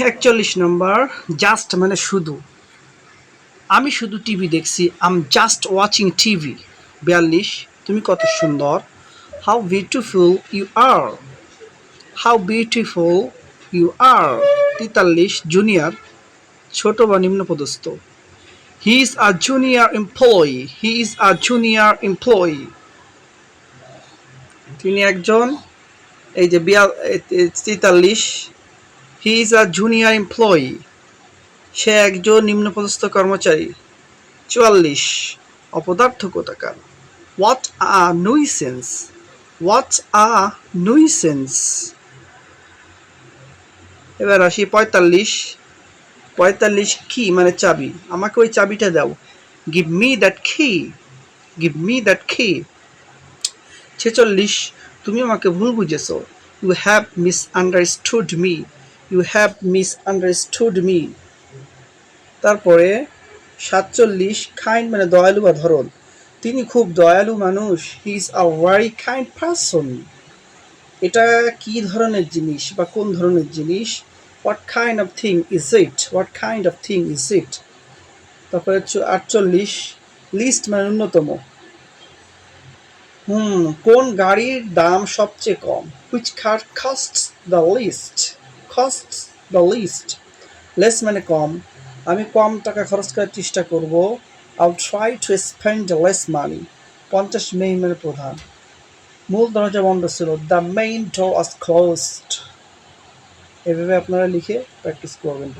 একচল্লিশ নম্বর জাস্ট মানে শুধু। আমি শুধু টিভি দেখছি আম জাস্ট ওয়াচিং টিভি বিয়াল্লিশ, তুমি কত সুন্দর। How beautiful you are how beautiful you are তেতাল্লিশ জুনিয়র ছোট বা নিম্নপদস্থ he is a junior employee he is a junior employee তিনি একজন, এই যে বিয়াল তেতাল্লিশ he is a junior employee সে একজন নিম্নপদস্থ কর্মচারী। চুয়াল্লিশ। অপদার্থ কোথাকার what a nuisance what a nuisance এবার আসি পঁয়তাল্লিশ। পঁয়তাল্লিশ কি? মানে চাবি। আমাকে ওই চাবিটা দাও। Give me that key give me that key ছেচল্লিশ। তুমি আমাকে ভুল বুঝেছ। You have misunderstood me you have misunderstood me তারপরে, সাতচল্লিশ খাইন্ড মানে দয়ালু বা ধরন তিনি খুব দয়ালু মানুষ। He is a very kind person এটা কি ধরনের জিনিস বা কোন ধরনের জিনিস? What kind of thing is it what kind of thing is it তারপরে চ- আটচল্লিশ লিস্ট মানে ন্যূনতম। হুম, কোন গাড়ির দাম সবচেয়ে কম? Which car cost the least cost the least less মানে কম। আমি কম টাকা খরচ করার চেষ্টা করব। I'll try to spend less money পঞ্চাশ মেইন মানে প্রধান। মূল দরজা বন্ধ ছিল। The main door was closed এভাবে আপনারা লিখে প্র্যাকটিস করবেন।